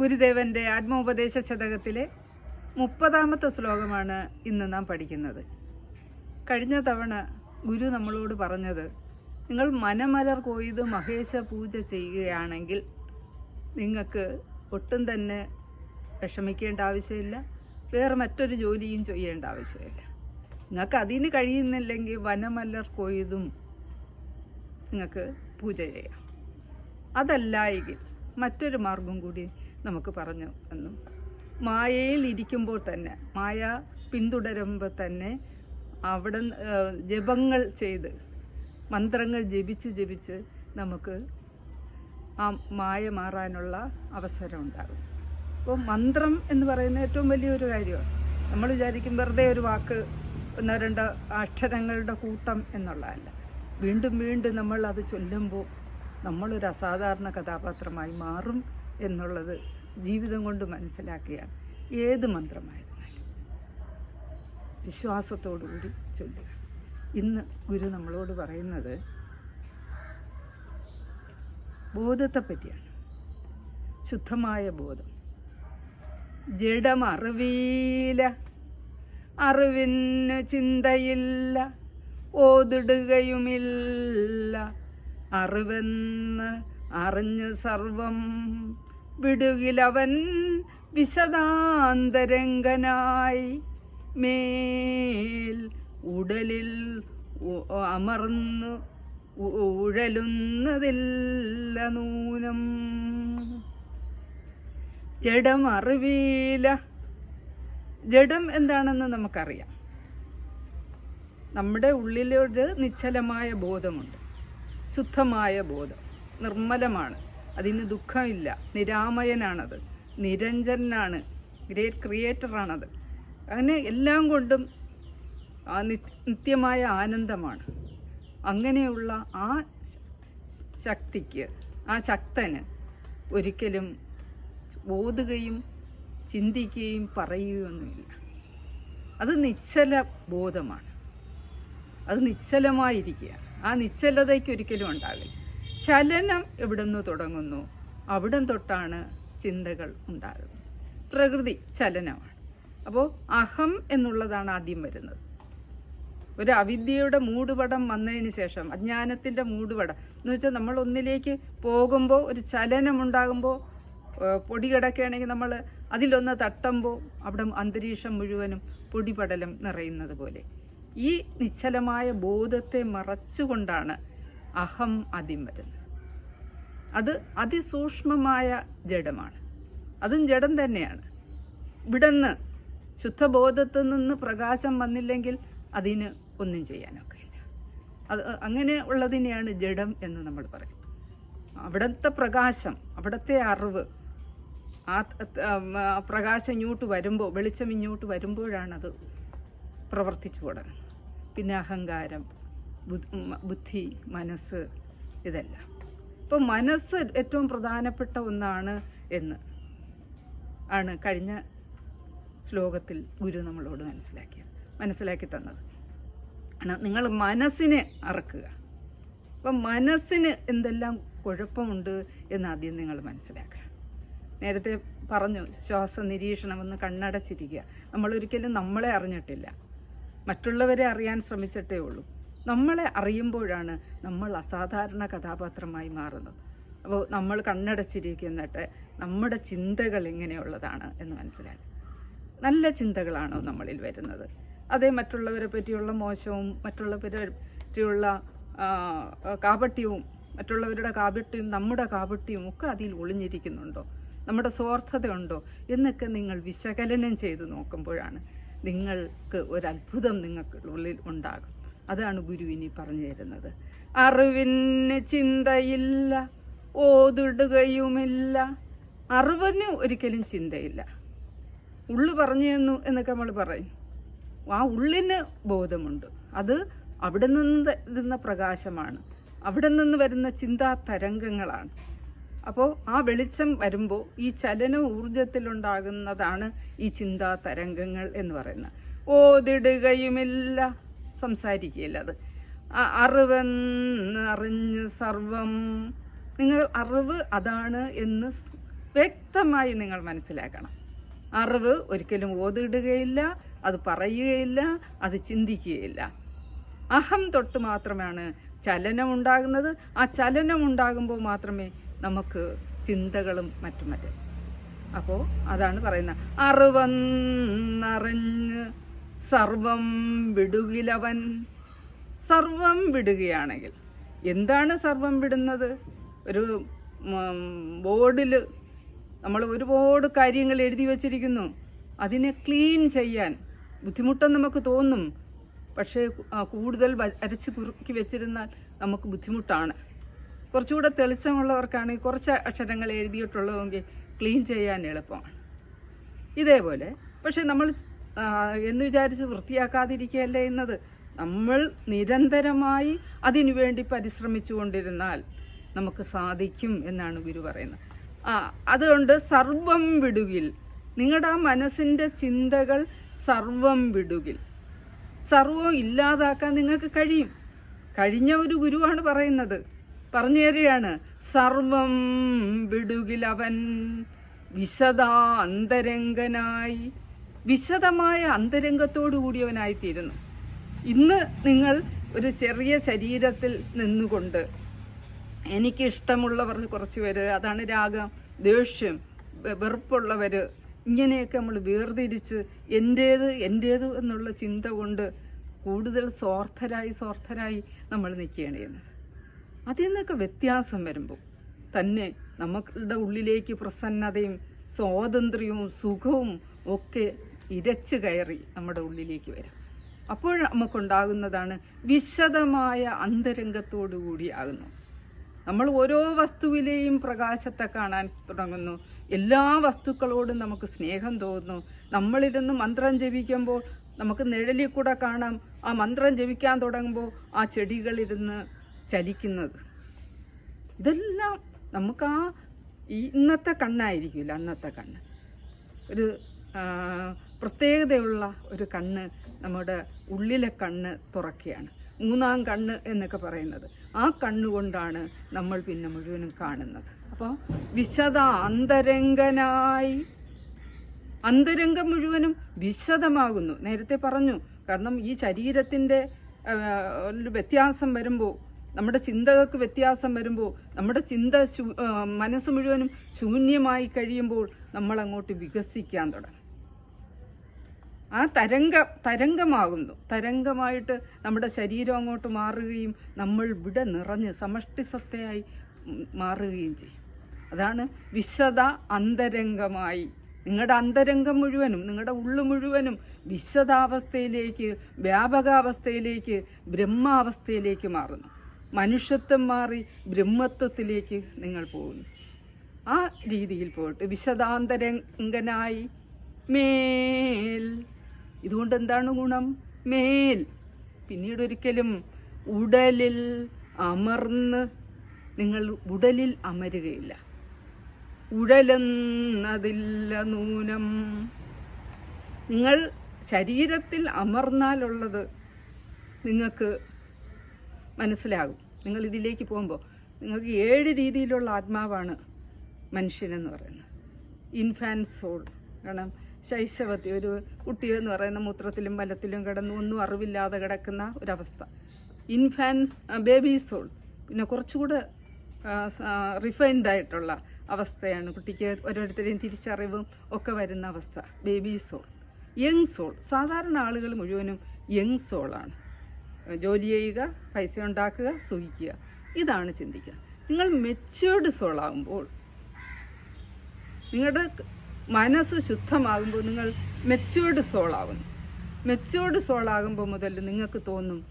ഗുരുദേവന്റെ ആത്മോപദേശ ശതകത്തിലെ മുപ്പതാമത്തെ ശ്ലോകമാണ് ഇന്ന് നാം പഠിക്കുന്നത്. കഴിഞ്ഞ തവണ ഗുരു നമ്മളോട് പറഞ്ഞത് നിങ്ങൾ മനമലർ കൊയ്ത് മഹേശ പൂജ ചെയ്യുകയാണെങ്കിൽ നിങ്ങൾക്ക് ഒട്ടും തന്നെ വിഷമിക്കേണ്ട ആവശ്യമില്ല വേറെ മറ്റൊരു ജോലിയും ചെയ്യേണ്ട ആവശ്യമില്ല. നിങ്ങൾക്ക് അതിന് കഴിയുന്നില്ലെങ്കിൽ വനമല്ലർ കൊയ്തും നിങ്ങൾക്ക് പൂജ ചെയ്യാം. അതല്ല എങ്കിൽ മറ്റൊരു മാർഗം കൂടി നമുക്ക് പറഞ്ഞു എന്നും മായയിൽ ഇരിക്കുമ്പോൾ തന്നെ മായ പിന്തുടരുമ്പോൾ തന്നെ അവിടെ ജപങ്ങൾ ചെയ്ത് മന്ത്രങ്ങൾ ജപിച്ച് ജപിച്ച് നമുക്ക് ആ മായ മാറാനുള്ള അവസരം ഉണ്ടാകും. അപ്പോൾ മന്ത്രം എന്ന് പറയുന്ന ഏറ്റവും വലിയൊരു കാര്യമാണ്. നമ്മൾ വിചാരിക്കും വെറുതെ ഒരു വാക്ക് ഒന്നോ രണ്ടോ അക്ഷരങ്ങളുടെ കൂട്ടം എന്നുള്ളതല്ല. വീണ്ടും വീണ്ടും നമ്മൾ അത് ചൊല്ലുമ്പോൾ നമ്മളൊരു അസാധാരണ കഥാപാത്രമായി മാറും എന്നുള്ളത് ജീവിതം കൊണ്ട് മനസ്സിലാക്കിയാണ് ഏത് മന്ത്രമായിരുന്നാലും വിശ്വാസത്തോടുകൂടി ചൊല്ലുക. ഇന്ന് ഗുരു നമ്മളോട് പറയുന്നത് ബോധത്തെ പറ്റിയാണ് ശുദ്ധമായ ബോധം. ജഡമറിവീല അറിവിന് ചിന്തയില്ല ഓതിടുകയുമില്ല. അറിവെന്ന് അറിഞ്ഞു സർവം വിടുകിലവൻ വിശദാന്തരംഗനായി മേൽ ഉടലിൽ അമർന്നു ഉഴലുന്നതില്ല നൂനം. ജഡം അറിവീല. ജഡം എന്താണെന്ന് നമുക്കറിയാം. നമ്മുടെ ഉള്ളിലൊരു നിശ്ചലമായ ബോധമുണ്ട്. ശുദ്ധമായ ബോധം. നിർമ്മലമാണ്. അതിന് ദുഃഖമില്ല. നിരാമയനാണത്. നിരഞ്ജനാണ്. ഗ്രേറ്റ് ക്രിയേറ്ററാണത് അങ്ങനെ എല്ലാം കൊണ്ടും ആ നിത്യമായ ആനന്ദമാണ്. അങ്ങനെയുള്ള ആ ശക്തിക്ക് ആ ശക്തന് ഒരിക്കലും ഓതുകയും ചിന്തിക്കുകയും പറയുകയൊന്നുമില്ല. അത് നിശ്ചല ബോധമാണ്. അത് നിശ്ചലമായിരിക്കുക ആ നിശ്ചലതയ്ക്ക് ഒരിക്കലും ഉണ്ടാകില്ല ചലനം എവിടെ നിന്ന് തുടങ്ങുന്നു. അവിടം തൊട്ടാണ് ചിന്തകൾ ഉണ്ടാകുന്നത്. പ്രകൃതി ചലനമാണ്. അപ്പോൾ അഹം എന്നുള്ളതാണ് ആദ്യം വരുന്നത്. ഒരു അവിദ്യയുടെ മൂടുപടം വന്നതിന് ശേഷം അജ്ഞാനത്തിന്റെ മൂടുപടം. എന്ന് വെച്ചാൽ നമ്മൾ ഒന്നിലേക്ക് പോകുമ്പോൾ ഒരു ചലനം ഉണ്ടാകുമ്പോൾ പൊടി കിടക്കുകയാണെങ്കിൽ നമ്മൾ അതിലൊന്ന് തട്ടുമ്പോൾ അവിടെ അന്തരീക്ഷം മുഴുവനും പൊടിപടലം നിറയുന്നത് പോലെ. ഈ നിശ്ചലമായ ബോധത്തെ മറച്ചുകൊണ്ടാണ് അഹം ആദ്യം വരുന്നത് അത് അതിസൂക്ഷ്മമായ ജഡമാണ്. അതും ജഡം തന്നെയാണ്. ഇവിടുന്ന് ശുദ്ധബോധത്തിൽ നിന്ന് പ്രകാശം വന്നില്ലെങ്കിൽ അതിന് ഒന്നും ചെയ്യാനൊക്കെ ഇല്ല. അത് അങ്ങനെ ഉള്ളതിനെയാണ് ജഡം എന്ന് നമ്മൾ പറയുന്നത് അവിടുത്തെ പ്രകാശം അവിടുത്തെ അറിവ് ആ പ്രകാശം ഇങ്ങോട്ട് വരുമ്പോൾ വെളിച്ചം ഇങ്ങോട്ട് വരുമ്പോഴാണത് പ്രവർത്തിച്ചു തുടങ്ങുന്നത്. പിന്നെ അഹങ്കാരം ബുദ്ധി മനസ്സ് ഇതെല്ലാം. ഇപ്പം മനസ്സ് ഏറ്റവും പ്രധാനപ്പെട്ട ഒന്നാണ് എന്ന് ആണ് കഴിഞ്ഞ ശ്ലോകത്തിൽ ഗുരു നമ്മളോട് മനസ്സിലാക്കിയ മനസ്സിലാക്കി തന്നത്. നിങ്ങൾ മനസ്സിനെ അറക്കുക. അപ്പം മനസ്സിന് എന്തെല്ലാം കുഴപ്പമുണ്ട് എന്നാദ്യം നിങ്ങൾ മനസ്സിലാക്കുക. നേരത്തെ പറഞ്ഞു ശ്വാസ നിരീക്ഷണം ഒന്ന് കണ്ണടച്ചിരിക്കുക. നമ്മളൊരിക്കലും നമ്മളെ അറിഞ്ഞിട്ടില്ല. മറ്റുള്ളവരെ അറിയാൻ ശ്രമിച്ചിട്ടേ ഉള്ളൂ. നമ്മളെ അറിയുമ്പോഴാണ് നമ്മൾ അസാധാരണ കഥാപാത്രമായി മാറുന്നത്. അപ്പോൾ നമ്മൾ കണ്ണടച്ചിരിക്കുന്നിട്ട് നമ്മുടെ ചിന്തകൾ ഇങ്ങനെയുള്ളതാണ് എന്ന് മനസ്സിലായി. നല്ല ചിന്തകളാണോ നമ്മളിൽ വരുന്നത്. അതേ മറ്റുള്ളവരെ പറ്റിയുള്ള മോശവും മറ്റുള്ളവരെ പറ്റിയുള്ള കാപട്യവും മറ്റുള്ളവരുടെ കാപട്യവും നമ്മുടെ കാപട്യവും ഒക്കെ അതിൽ ഒളിഞ്ഞിരിക്കുന്നുണ്ടോ? നമ്മുടെ സ്വാർത്ഥതയുണ്ടോ? എന്നൊക്കെ നിങ്ങൾ വിശകലനം ചെയ്ത് നോക്കുമ്പോഴാണ് നിങ്ങൾക്ക് ഒരു അത്ഭുതം നിങ്ങൾക്ക് ഉള്ളിൽ ഉണ്ടാകും അതാണ് ഗുരുവിനി പറഞ്ഞു തരുന്നത്. അറിവിന് ചിന്തയില്ല ഓതിടുകയുമില്ല. അറിവിന് ഒരിക്കലും ചിന്തയില്ല. ഉള്ളു പറഞ്ഞു തന്നു എന്നൊക്കെ നമ്മൾ പറയും. ആ ഉള്ളിന് ബോധമുണ്ട്. അത് അവിടെ നിന്ന് പ്രകാശമാണ്. അവിടെ നിന്ന് വരുന്ന ചിന്താ തരംഗങ്ങളാണ്. അപ്പോൾ ആ വെളിച്ചം വരുമ്പോൾ ഈ ചലന ഊർജത്തിലുണ്ടാകുന്നതാണ് ഈ ചിന്താ തരംഗങ്ങൾ എന്ന് പറയുന്നത്. ഓതിടുകയുമില്ല സംസാരിക്കുകയില്ല അത്. ആ അറിവെന്ന് അറിഞ്ഞ് സർവം നിങ്ങൾ അറിവ് അതാണ് എന്ന് വ്യക്തമായി നിങ്ങൾ മനസ്സിലാക്കണം. അറിവ് ഒരിക്കലും ഓതിടുകയില്ല അത് പറയുകയില്ല അത് ചിന്തിക്കുകയില്ല. അഹം തൊട്ട് മാത്രമാണ് ചലനം ഉണ്ടാകുന്നത്. ആ ചലനം ഉണ്ടാകുമ്പോൾ മാത്രമേ നമുക്ക് ചിന്തകളും മറ്റും മറ്റും അപ്പോൾ അതാണ് പറയുന്നത്. അറിവന്നറിഞ്ഞ് സർവം വിടുകിലവൻ സർവം വിടുകയാണെങ്കിൽ എന്താണ് സർവം വിടുന്നത്? ഒരു ബോർഡിൽ നമ്മൾ ഒരുപാട് കാര്യങ്ങൾ എഴുതി വച്ചിരിക്കുന്നു. അതിനെ ക്ലീൻ ചെയ്യാൻ ബുദ്ധിമുട്ടെന്ന് നമുക്ക് തോന്നും. പക്ഷേ കൂടുതൽ അരച്ച് കുറുക്കി വെച്ചിരുന്നാൽ നമുക്ക് ബുദ്ധിമുട്ടാണ്. കുറച്ചുകൂടെ തെളിച്ചമുള്ളവർക്കാണെങ്കിൽ കുറച്ച് അക്ഷരങ്ങൾ എഴുതിയിട്ടുള്ളതെങ്കിൽ ക്ലീൻ ചെയ്യാൻ എളുപ്പമാണ്. ഇതേപോലെ. പക്ഷേ നമ്മൾ എന്ന് വിചാരിച്ച് വൃത്തിയാക്കാതിരിക്കുകയല്ലേ എന്നത് നമ്മൾ നിരന്തരമായി അതിനു വേണ്ടി പരിശ്രമിച്ചു കൊണ്ടിരുന്നാൽ നമുക്ക് സാധിക്കും എന്നാണ് ഗുരു പറയുന്നത്. ആ അതുകൊണ്ട് സർവം വിടുകിൽ. നിങ്ങളുടെ ആ മനസ്സിന്റെ ചിന്തകൾ സർവം വിടുകിൽ. സർവം ഇല്ലാതാക്കാൻ നിങ്ങൾക്ക് കഴിയും. കഴിഞ്ഞ ഒരു ഗുരുവാണ് പറയുന്നത്. പറഞ്ഞു തരികയാണ് സർവം വിടുകിൽ അവൻ വിശദാന്തരംഗനായി വിശദമായ അന്തരംഗത്തോടു കൂടിയവനായിത്തീരുന്നു ഇന്ന് നിങ്ങൾ ഒരു ചെറിയ ശരീരത്തിൽ നിന്നുകൊണ്ട് എനിക്ക് ഇഷ്ടമുള്ളവർ കുറച്ച് പേര് അതാണ് രാഗം ദേഷ്യം വെറുപ്പുള്ളവർ ഇങ്ങനെയൊക്കെ നമ്മൾ വേർതിരിച്ച് എന്റേത് എന്റേത് എന്നുള്ള ചിന്ത കൊണ്ട് കൂടുതൽ സ്വാർത്ഥരായി സ്വാർത്ഥരായി നമ്മൾ നിൽക്കുകയാണ് ചെയ്യുന്നത്. അതിൽ നിന്നൊക്കെ വ്യത്യാസം വരുമ്പോൾ തന്നെ നമ്മളുടെ ഉള്ളിലേക്ക് പ്രസന്നതയും സ്വാതന്ത്ര്യവും സുഖവും ഒക്കെ ഇരച്ചു കയറി നമ്മുടെ ഉള്ളിലേക്ക് വരും. അപ്പോൾ നമുക്കുണ്ടാകുന്നതാണ് വിശദമായ അന്തരംഗത്തോടു കൂടിയാകുന്നു നമ്മൾ ഓരോ വസ്തുവിലെയും പ്രകാശത്തെ കാണാൻ തുടങ്ങുന്നു. എല്ലാ വസ്തുക്കളോടും നമുക്ക് സ്നേഹം തോന്നുന്നു. നമ്മളിരുന്ന് മന്ത്രം ജപിക്കുമ്പോൾ നമുക്ക് നിഴലിൽ കൂടെ കാണാം. ആ മന്ത്രം ജപിക്കാൻ തുടങ്ങുമ്പോൾ ആ ചെടികളിരുന്ന് ചലിക്കുന്നത്. ഇതെല്ലാം നമുക്ക് ആ ഇന്നത്തെ കണ്ണായിരിക്കില്ല അന്നത്തെ കണ്ണ്. ഒരു പ്രത്യേകതയുള്ള ഒരു കണ്ണ് നമ്മുടെ ഉള്ളിലെ കണ്ണ് തുറക്കുകയാണ്. മൂന്നാം കണ്ണ് എന്നൊക്കെ പറയുന്നത്. ആ കണ്ണുകൊണ്ടാണ് നമ്മൾ പിന്നെ മുഴുവനും കാണുന്നത്. അപ്പോൾ വിശദ അന്തരംഗനായി അന്തരംഗം മുഴുവനും വിശദമാകുന്നു. നേരത്തെ പറഞ്ഞു കാരണം ഈ ശരീരത്തിന്റെ ഒരു വ്യത്യാസം വരുമ്പോൾ നമ്മുടെ ചിന്തകൾക്ക് വ്യത്യാസം വരുമ്പോൾ നമ്മുടെ ചിന്ത മനസ്സ് മുഴുവനും ശൂന്യമായി കഴിയുമ്പോൾ നമ്മൾ അങ്ങോട്ട് വികസിക്കാൻ തുടങ്ങും. ആ തരംഗ തരംഗമാകുന്നു. തരംഗമായിട്ട് നമ്മുടെ ശരീരം അങ്ങോട്ട് മാറുകയും നമ്മൾ ഇവിടെ നിറഞ്ഞ് സമഷ്ടിസത്തയായി മാറുകയും ചെയ്യും. അതാണ് വിശദ അന്തരംഗമായി. നിങ്ങളുടെ അന്തരംഗം മുഴുവനും നിങ്ങളുടെ ഉള്ളു മുഴുവനും വിശദാവസ്ഥയിലേക്ക് വ്യാപകാവസ്ഥയിലേക്ക് ബ്രഹ്മാവസ്ഥയിലേക്ക് മാറുന്നു. മനുഷ്യത്വം മാറി ബ്രഹ്മത്വത്തിലേക്ക് നിങ്ങൾ പോകുന്നു. ആ രീതിയിൽ പോയിട്ട് വിശദാന്തരംഗനായി മേൽ ഇതുകൊണ്ട് എന്താണ് ഗുണം? മേൽ. പിന്നീട് ഒരിക്കലും ഉടലിൽ അമർന്ന് നിങ്ങൾ ഉടലിൽ അമരുകയില്ല. ഉഴലെന്നതില്ല നൂനം. നിങ്ങൾ ശരീരത്തിൽ അമർന്നാലുള്ളത് നിങ്ങൾക്ക് മനസ്സിലാകും. നിങ്ങൾ ഇതിലേക്ക് പോകുമ്പോൾ നിങ്ങൾക്ക് ഏഴ് രീതിയിലുള്ള ആത്മാവാണ് മനുഷ്യനെന്ന് പറയുന്നത്. ഇൻഫാൻസോൾ സോൾ കാരണം ശൈശവത്തിൽ ഒരു കുട്ടി എന്ന് പറയുന്ന മൂത്രത്തിലും മലത്തിലും കിടന്ന് ഒന്നും അറിവില്ലാതെ കിടക്കുന്ന ഒരവസ്ഥ. ഇൻഫാൻസ് ബേബി സോൾ പിന്നെ കുറച്ചുകൂടെ റിഫൈൻഡ് ആയിട്ടുള്ള അവസ്ഥയാണ് കുട്ടിക്ക് ഓരോരുത്തരെയും തിരിച്ചറിവും ഒക്കെ വരുന്ന അവസ്ഥ. ബേബി സോൾ യങ് സോൾ സാധാരണ ആളുകൾ മുഴുവനും യങ് സോളാണ് ജോലി ചെയ്യുക പൈസ ഉണ്ടാക്കുക സുഖിക്കുക. ഇതാണ് ചിന്തിക്കുക. നിങ്ങൾ മെച്യൂർഡ് സോളാകുമ്പോൾ നിങ്ങളുടെ മനസ്സ് ശുദ്ധമാകുമ്പോൾ നിങ്ങൾ മെച്ചുവേർഡ് സോളാകുന്നു മെച്ചുവേർഡ് സോളാകുമ്പോൾ മുതൽ നിങ്ങൾക്ക് തോന്നും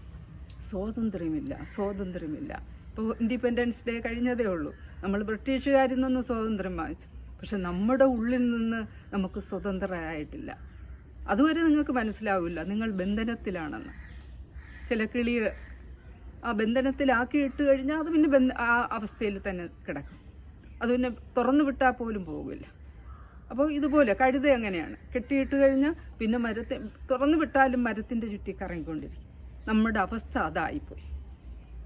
സ്വാതന്ത്ര്യമില്ല സ്വാതന്ത്ര്യമില്ല. ഇപ്പോൾ ഇൻഡിപെൻഡൻസ് ഡേ കഴിഞ്ഞതേ ഉള്ളൂ. നമ്മൾ ബ്രിട്ടീഷുകാരിൽ നിന്ന് സ്വാതന്ത്ര്യം വാങ്ങിച്ചു. പക്ഷെ നമ്മുടെ ഉള്ളിൽ നിന്ന് നമുക്ക് സ്വതന്ത്രരായിട്ടില്ല. അതുവരെ നിങ്ങൾക്ക് മനസ്സിലാവില്ല നിങ്ങൾ ബന്ധനത്തിലാണെന്ന്. ചില കിളികൾ ആ ബന്ധനത്തിലാക്കി ഇട്ട് കഴിഞ്ഞാൽ അത് പിന്നെ ബന്ധ ആ അവസ്ഥയിൽ തന്നെ കിടക്കും. അത് പിന്നെ തുറന്നു വിട്ടാൽ പോലും പോകില്ല അപ്പോൾ ഇതുപോലെ കഴുത എങ്ങനെയാണ്? കെട്ടിയിട്ട് കഴിഞ്ഞാൽ പിന്നെ മരത്തെ തുറന്നു വിട്ടാലും മരത്തിന്റെ ചുറ്റി കറങ്ങിക്കൊണ്ടിരിക്കും. നമ്മുടെ അവസ്ഥ അതായിപ്പോയി.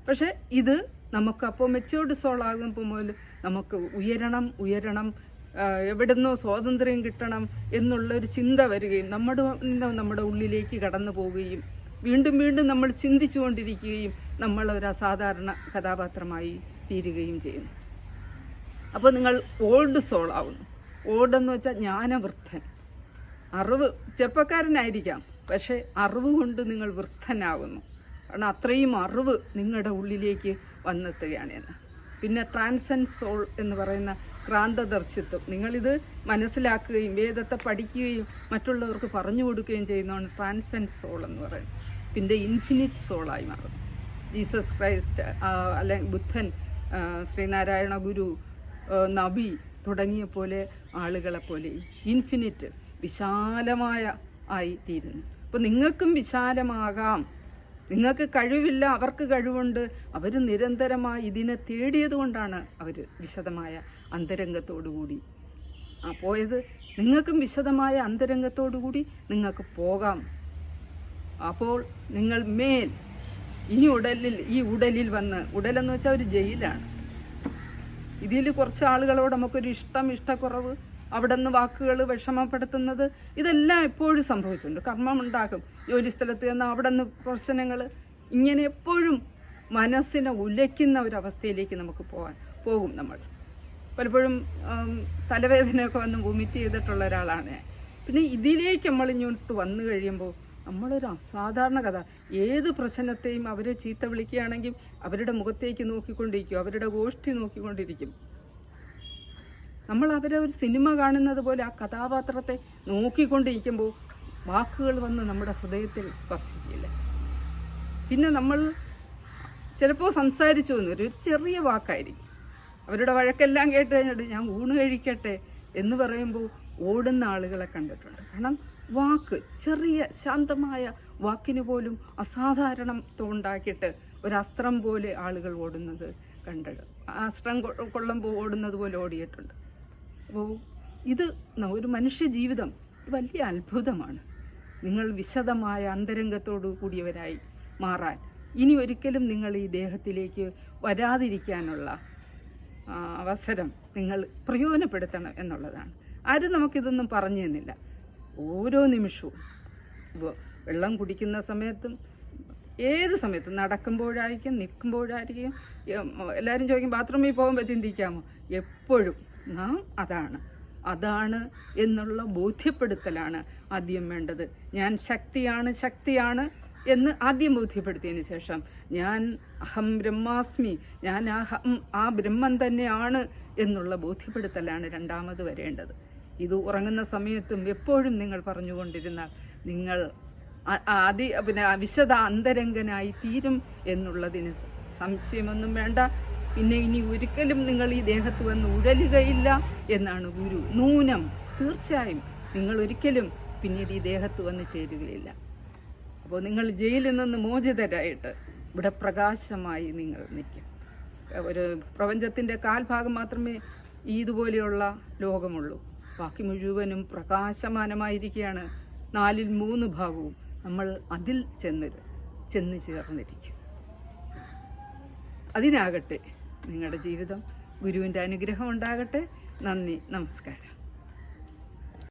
പക്ഷേ ഇത് നമുക്ക് അപ്പോൾ മെച്യൂർഡ് സോൾ ആകുമ്പോൾ മുതൽ നമുക്ക് ഉയരണം ഉയരണം എവിടുന്നോ സ്വാതന്ത്ര്യം കിട്ടണം എന്നുള്ളൊരു ചിന്ത വരികയും നമ്മുടെ നമ്മുടെ ഉള്ളിലേക്ക് കടന്നു പോവുകയും വീണ്ടും വീണ്ടും നമ്മൾ ചിന്തിച്ചുകൊണ്ടിരിക്കുകയും നമ്മൾ ഒരു അസാധാരണ കഥാപാത്രമായി തീരുകയും ചെയ്യുന്നു. അപ്പോൾ നിങ്ങൾ ഓൾഡ് സോൾ ആവുന്നു. ഓൾഡ് എന്ന് വെച്ചാൽ ജ്ഞാനവൃദ്ധൻ. അറിവ് ചെറുപ്പക്കാരനായിരിക്കാം പക്ഷേ അറിവ് കൊണ്ട് നിങ്ങൾ വൃദ്ധനാകുന്നു. കാരണം അത്രയും അറിവ് നിങ്ങളുടെ ഉള്ളിലേക്ക് വന്നെത്തുകയാണ് എന്ന്. പിന്നെ ട്രാൻസെൻഡ് സോൾ എന്ന് പറയുന്ന ക്രാന്തദർശിത്വം. നിങ്ങളിത് മനസ്സിലാക്കുകയും വേദത്തെ പഠിക്കുകയും മറ്റുള്ളവർക്ക് പറഞ്ഞു കൊടുക്കുകയും ചെയ്യുന്നതാണ് ട്രാൻസെൻഡ് സോൾ എന്ന് പറയുന്നത്. പിന്നെ ഇൻഫിനിറ്റ് സോളായി മാറും ജീസസ് ക്രൈസ്റ്റ് അല്ലെങ്കിൽ ബുദ്ധൻ ശ്രീനാരായണ ഗുരു നബി തുടങ്ങിയ പോലെ ആളുകളെ ഇൻഫിനിറ്റ് വിശാലമായ ആയി തീരുന്നു. അപ്പോൾ നിങ്ങൾക്കും വിശാലമാകാം. നിങ്ങൾക്ക് കഴിവില്ല അവർക്ക് കഴിവുണ്ട്. അവർ നിരന്തരമായി ഇതിനെ തേടിയത് കൊണ്ടാണ് അവർ വിശദമായ അന്തരംഗത്തോടുകൂടി ആ പോയത്. നിങ്ങൾക്കും വിശദമായ അന്തരംഗത്തോടുകൂടി നിങ്ങൾക്ക് പോകാം. അപ്പോൾ നിങ്ങൾ മേൽ ഇനി ഉടലിൽ ഈ ഉടലിൽ വന്ന് ഉടലെന്ന് വെച്ചാൽ ഒരു ജയിലാണ്. ഇതിൽ കുറച്ച് ആളുകളോട് നമുക്കൊരു ഇഷ്ടം ഇഷ്ടക്കുറവ് അവിടെ നിന്ന് വാക്കുകൾ വിഷമപ്പെടുത്തുന്നത് ഇതെല്ലാം എപ്പോഴും സംഭവിച്ചിട്ടുണ്ട്. കർമ്മം ഉണ്ടാക്കും ജോലി സ്ഥലത്ത് ചെന്ന് അവിടെ നിന്ന് പ്രശ്നങ്ങൾ ഇങ്ങനെ എപ്പോഴും മനസ്സിനെ ഉലയ്ക്കുന്ന ഒരവസ്ഥയിലേക്ക് നമുക്ക് പോകാൻ പോകും നമ്മൾ. പലപ്പോഴും തലവേദനയൊക്കെ വന്ന് വൊമിറ്റ് ചെയ്തിട്ടുള്ള ഒരാളാണ് പിന്നെ ഇതിലേക്ക് നമ്മൾ ഇങ്ങോട്ട് വന്നു കഴിയുമ്പോൾ നമ്മളൊരു അസാധാരണ കഥ. ഏത് പ്രശ്നത്തെയും അവരെ ചീത്ത വിളിക്കുകയാണെങ്കിൽ അവരുടെ മുഖത്തേക്ക് നോക്കിക്കൊണ്ടിരിക്കും അവരുടെ ഗോഷ്ഠി നോക്കിക്കൊണ്ടിരിക്കും. നമ്മൾ അവരെ ഒരു സിനിമ കാണുന്നത് പോലെ ആ കഥാപാത്രത്തെ നോക്കിക്കൊണ്ടിരിക്കുമ്പോൾ വാക്കുകൾ വന്ന് നമ്മുടെ ഹൃദയത്തിൽ സ്പർശിക്കില്ല പിന്നെ നമ്മൾ ചിലപ്പോൾ സംസാരിച്ചു വന്നു ഒരു ചെറിയ വാക്കായിരിക്കും. അവരുടെ വഴക്കെല്ലാം കേട്ട് കഴിഞ്ഞിട്ട് ഞാൻ ഊണ് കഴിക്കട്ടെ എന്ന് പറയുമ്പോൾ ഓടുന്ന ആളുകളെ കണ്ടിട്ടുണ്ട്. കാരണം വാക്ക് ചെറിയ ശാന്തമായ വാക്കിന് പോലും അസാധാരണത്വം ഉണ്ടാക്കിയിട്ട് ഒരസ്ത്രം പോലെ ആളുകൾ ഓടുന്നത് കണ്ടത് അസ്ത്രം കൊള്ളം കൊള്ളുമ്പോൾ ഓടുന്നത് പോലെ ഓടിയിട്ടുണ്ട്. അപ്പോൾ ഇത് ഒരു മനുഷ്യ ജീവിതം വലിയ അത്ഭുതമാണ്. നിങ്ങൾ വിശദമായ അന്തരംഗത്തോടു കൂടിയവരായി മാറാൻ ഇനി ഒരിക്കലും നിങ്ങൾ ഈ ദേഹത്തിലേക്ക് വരാതിരിക്കാനുള്ള അവസരം നിങ്ങൾ പ്രയോജനപ്പെടുത്തണം എന്നുള്ളതാണ്. ആരും നമുക്കിതൊന്നും പറഞ്ഞു തന്നില്ല. ഓരോ നിമിഷവും. വെള്ളം കുടിക്കുന്ന സമയത്തും ഏത് സമയത്തും നടക്കുമ്പോഴായിരിക്കും നിൽക്കുമ്പോഴായിരിക്കും എല്ലാവരും ചോദിക്കും ബാത്റൂമിൽ പോകുമ്പോൾ ചിന്തിക്കാമോ? എപ്പോഴും നാം അതാണ്. അതാണ് എന്നുള്ള ബോധ്യപ്പെടുത്തലാണ് ആദ്യം വേണ്ടത്. ഞാൻ ശക്തിയാണ് ശക്തിയാണ് എന്ന് ആദ്യം ബോധ്യപ്പെടുത്തിയതിന് ശേഷം ഞാൻ അഹം ബ്രഹ്മാസ്മി ഞാൻ ആ ആ ബ്രഹ്മം തന്നെയാണ് എന്നുള്ള ബോധ്യപ്പെടുത്തലാണ് രണ്ടാമത് വരേണ്ടത്. ഇത് ഉറങ്ങുന്ന സമയത്തും എപ്പോഴും നിങ്ങൾ പറഞ്ഞുകൊണ്ടിരുന്നാൽ നിങ്ങൾ അതി പിന്നെ വിശദ അന്തരംഗനായി തീരും എന്നുള്ളതിന് സംശയമൊന്നും വേണ്ട. പിന്നെ ഇനി ഒരിക്കലും നിങ്ങൾ ഈ ദേഹത്ത് വന്ന് ഉഴലുകയില്ല എന്നാണ് ഗുരു. നൂനം. തീർച്ചയായും നിങ്ങൾ ഒരിക്കലും പിന്നീട് ഈ ദേഹത്ത് വന്ന് ചേരുകയില്ല. അപ്പോൾ നിങ്ങൾ ജയിലിൽ നിന്ന് മോചിതരായിട്ട് ഇവിടെ പ്രകാശമായി നിങ്ങൾ നിൽക്കും. ഒരു പ്രപഞ്ചത്തിന്റെ കാൽഭാഗം മാത്രമേ ഇതുപോലെയുള്ള ലോകമുള്ളൂ. ബാക്കി മുഴുവനും പ്രകാശമാനമായിരിക്കുകയാണ്. നാലിൽ മൂന്ന് ഭാഗവും നമ്മൾ അതിൽ ചെന്ന് ചെന്ന് ചേർന്നിരിക്കും. അതിനാകട്ടെ നിങ്ങളുടെ ജീവിതം ഗുരുവിന്റെ അനുഗ്രഹം ഉണ്ടാകട്ടെ. നന്ദി നമസ്കാരം.